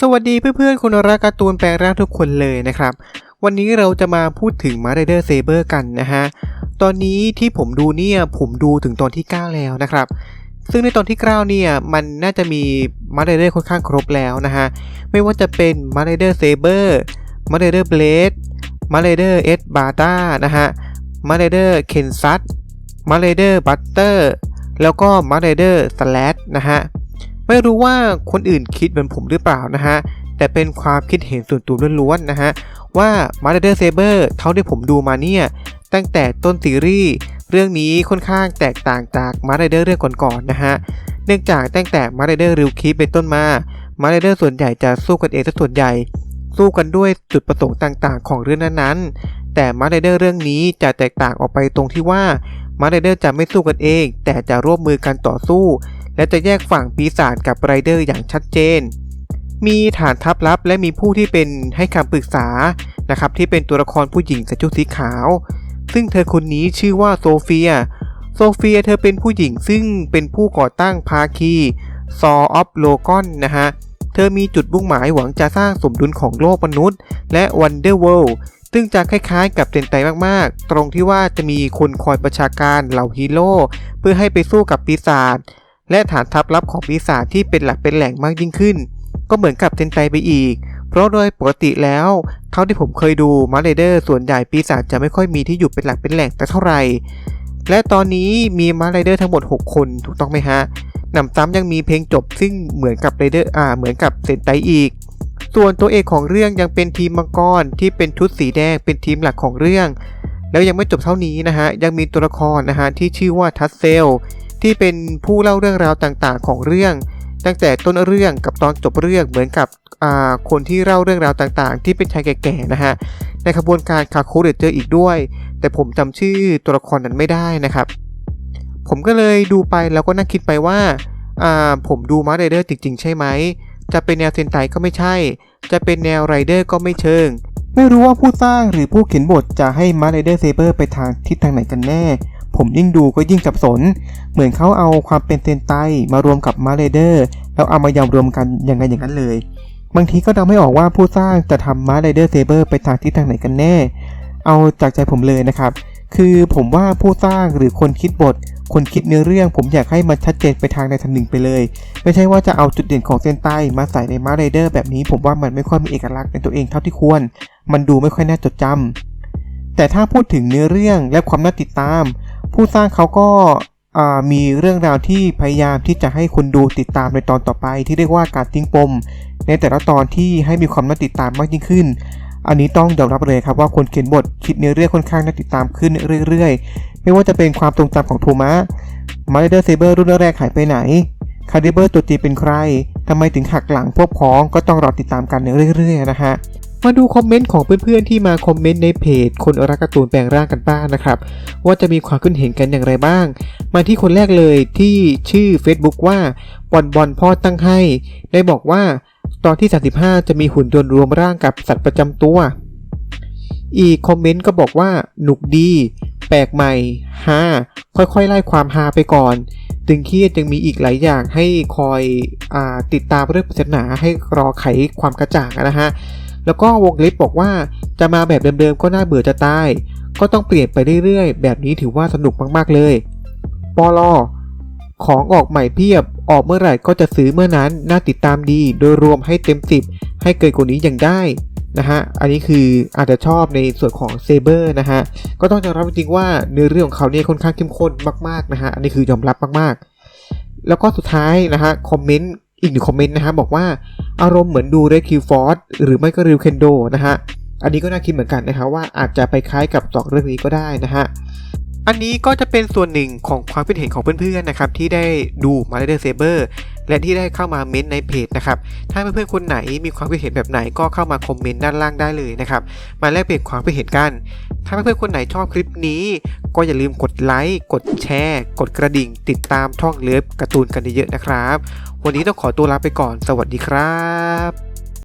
สวัสดีเพื่อนๆคนรักการ์ตูนแปลร่างทุกคนเลยนะครับ วันนี้เราจะมาพูดถึงมาร์เดอร์เซเบอร์กันนะฮะ ตอนนี้ที่ผมดูเนี่ยผมดูถึงตอนที่ 9 แล้วนะครับ ซึ่งในตอนที่ 9 เนี่ยมันน่าจะมีมาร์เดอร์ค่อนข้างครบแล้วนะฮะ ไม่ว่าจะเป็นมาร์เดอร์เซเบอร์มาร์เดอร์เบลดมาร์เดอร์เอสบาต้านะฮะมาร์เดอร์เคนซัตมาร์เดอร์บัตเตอร์แล้วก็มาร์เดอร์สแลดนะฮะ ไม่รู้ว่าคนอื่นคิดเหมือนผมหรือเปล่านะฮะ แต่เป็นความคิดเห็นส่วนตัวล้วนๆนะฮะ ว่า m a r d e r Saber เท่าที่ผมดูมาเนี่ย ตั้งแต่ต้นซีรีส์เรื่องนี้ค่อนข้างแตกต่างจาก m a r d e r เรื่องก่อนๆนะฮะ เนื่องจากตั้งแต่ m a r d e r ริวคีเป็นต้นมา m a r d e r ส่วนใหญ่จะสู้กันเองซะส่วนใหญ่ สู้กันด้วยจุดประสงค์ต่างๆ ของเรื่องนั้นๆ แต่ m a r d e r เรื่องนี้จะแตกต่างออกไปตรงที่ว่า m a r d e r จะไม่สู้กันเอง แต่จะร่วมมือกันต่อสู้ และจะแยกฝั่งปีศาจกับไรเดอร์อย่างชัดเจน มีฐานทัพลับและมีผู้ที่เป็นให้คำปรึกษานะครับที่เป็นตัวละครผู้หญิงใส่ชุดสีขาว ซึ่งเธอคนนี้ชื่อว่าโซเฟีย โซเฟียเธอเป็นผู้หญิงซึ่งเป็นผู้ก่อตั้งภาคีซออฟโลกอนนะฮะ เธอมีจุดมุ่งหมายหวังจะสร้างสมดุลของโลกมนุษย์ และวันเดอร์เวิลด์ซึ่งจะคล้ายๆกับเซนไตมากๆ ตรงที่ว่าจะมีคนคอยประชาการเหล่าฮีโร่เพื่อให้ไปสู้กับปีศาจ และฐานทัพลับของปีศาจที่เป็นหลักเป็นแหล่งมากยิ่งขึ้น ก็เหมือนกับเซนไตไปอีก เพราะโดยปกติแล้วเท่าที่ผมเคยดูมาร์เรเดอร์ส่วนใหญ่ปีศาจจะไม่ค่อยมีที่อยู่เป็นหลักเป็นแหล่งแต่เท่าไหร่ และตอนนี้มีมาร์เรเดอร์ทั้งหมด 6 คนถูกต้องไหมฮะนำซ้ำยังมีเพลงจบซึ่งเหมือนกับเรเดอร์อ่าเหมือนกับเซนไตอีก ส่วนตัวเอกของเรื่องยังเป็นทีมมังกรที่เป็นชุดสีแดงเป็นทีมหลักของเรื่อง แล้วยังไม่จบเท่านี้นะฮะยังมีตัวละครนะฮะที่ชื่อว่าทัสเซล ที่เป็นผู้เล่าเรื่องราวต่างๆ ของเรื่อง ตั้งแต่ต้นเรื่องกับตอนจบเรื่องเหมือนกับคนที่เล่าเรื่องราวต่างๆ ที่เป็นชายแก่ๆนะฮะในขบวนการคาโคเดเจออีกด้วย แต่ผมจำชื่อตัวละครนั้นไม่ได้นะครับ ผมก็เลยดูไปแล้วก็นั่งคิดไปว่าผมดูมาร์เรเดอร์จริงๆ ใช่ไหม จะเป็นแนวเซนไตก็ไม่ใช่ จะเป็นแนวไรเดอร์ก็ไม่เชิง ไม่รู้ว่าผู้สร้างหรือผู้เขียนบทจะให้มาร์เรเดอร์เซเบอร์ไปทางทิศทางไหนกันแน่ ผมยิ่งดูก็ยิ่งสับสน เหมือนเขาเอาความเป็นเซนไตมารวมกับมาร์เรเดอร์ แล้วเอามายำรวมกันอยังไงอย่างนั้นเลย บางทีก็เดาไม่ออกว่าผู้สร้างจะทำมาร์เรเดอร์เซเบอร์ไปทางทิศทางไหนกันแน่ เอาจากใจผมเลยนะครับ คือผมว่าผู้สร้างหรือคนคิดบท คนคิดเนื้อเรื่อง ผมอยากให้มันชัดเจนไปทางใดทางหนึ่งไปเลย ไม่ใช่ว่าจะเอาจุดเด่นของเซนไตมาใส่ในมาร์เรเดอร์แบบนี้ ผมว่ามันไม่ค่อยมีเอกลักษณ์ในตัวเองเท่าที่ควร มันดูไม่ค่อยน่าจดจำแต่ถ้าพูดถึงเนื้อเรื่องและความน่าติดตาม ผู้สร้างเขาก็มีเรื่องราวที่พยายามที่จะให้คนดูติดตามในตอนต่อไป ที่เรียกว่าการทิ้งปม ในแต่ละตอนที่ให้มีความน่าติดตามมากยิ่งขึ้น อันนี้ต้องยอมรับเลยครับว่าคนเขียนบทคิดเนื้อเรื่องค่อนข้างน่าติดตามขึ้นเรื่อยๆ ไม่ว่าจะเป็นความทรงจำของโทมัสมาเดอร์เซเบอร์รุ่นแรกหายไปไหนคาร์ดิเบอร์ตัวจริงเป็นใครทำไมถึงหักหลังพวกพ้องก็ต้องรอติดตามกันเรื่อยๆนะฮะ มาดูคอมเมนต์ของเพื่อนๆที่มาคอมเมนต์ในเพจ คนรักการ์ตูนแปลงร่างกันบ้างนะครับ ว่าจะมีความคิดเห็นกันอย่างไรบ้าง มาที่คนแรกเลยที่ชื่อ Facebook ว่าบอลบอลพ่อตั้งให้ ได้บอกว่าตอนที่ 35 จะมีหุ่นยนต์รวมร่างกับสัตว์ประจำตัว อีกคอมเมนต์ก็บอกว่าหนุกดี แปลกใหม่ฮาค่อยๆ ไล่ความฮาไปก่อนตึงเครียดยังมีอีกหลายอย่างให้คอยอติดตามเรื่องปริศนาให้รอไขความกระจ่างนะฮะ แล้วก็วงเล็บบอกว่าจะมาแบบเดิมๆก็น่าเบื่อจะตาย ก็ต้องเปลี่ยนไปเรื่อยๆ แบบนี้ถือว่าสนุกมากๆเลยปอลอของออกใหม่เพียบ ออกเมื่อไหร่ก็จะซื้อเมื่อนั้น น่าติดตามดี โดยรวมให้เต็มสิบให้เกินกว่านี้ยังได้นะฮะ อันนี้คืออาจจะชอบในส่วนของเซเบอร์นะฮะ ก็ต้องยอมรับจริงว่าเนื้อเรื่องของเขาเนี่ยค่อนข้างเข้มข้นมากๆนะฮะ อันนี้คือยอมรับมากๆ แล้วก็สุดท้ายนะฮะคอมเมนต์ อีกหนึ่งคอมเมนต์นะฮะบอกว่าอารมณ์เหมือนดูเรคิวฟอร์ดหรือไม่ก็ริวเคนโดนะฮะอันนี้ก็น่าคิดเหมือนกันนะครับว่าอาจจะไปคล้ายกับสองเรื่องนี้ก็ได้นะฮะอันนี้ก็จะเป็นส่วนหนึ่งของความคิดเห็นของเพื่อนๆนะครับที่ได้ดูมาเดอร์เซเบอร์ และที่ได้เข้ามาเม้นในเพจนะครับ ถ้าเพื่อนๆคนไหนมีความคิดเห็นแบบไหนก็เข้ามาคอมเมนต์ด้านล่างได้เลยนะครับ มาแลกเปลี่ยนความคิดเห็นกัน ถ้าเพื่อนๆคนไหนชอบคลิปนี้ ก็อย่าลืมกดไลค์ กดแชร์ กดกระดิ่ง ติดตามท่องเลิฟการ์ตูนกันเยอะๆนะครับ วันนี้ต้องขอตัวลาไปก่อน สวัสดีครับ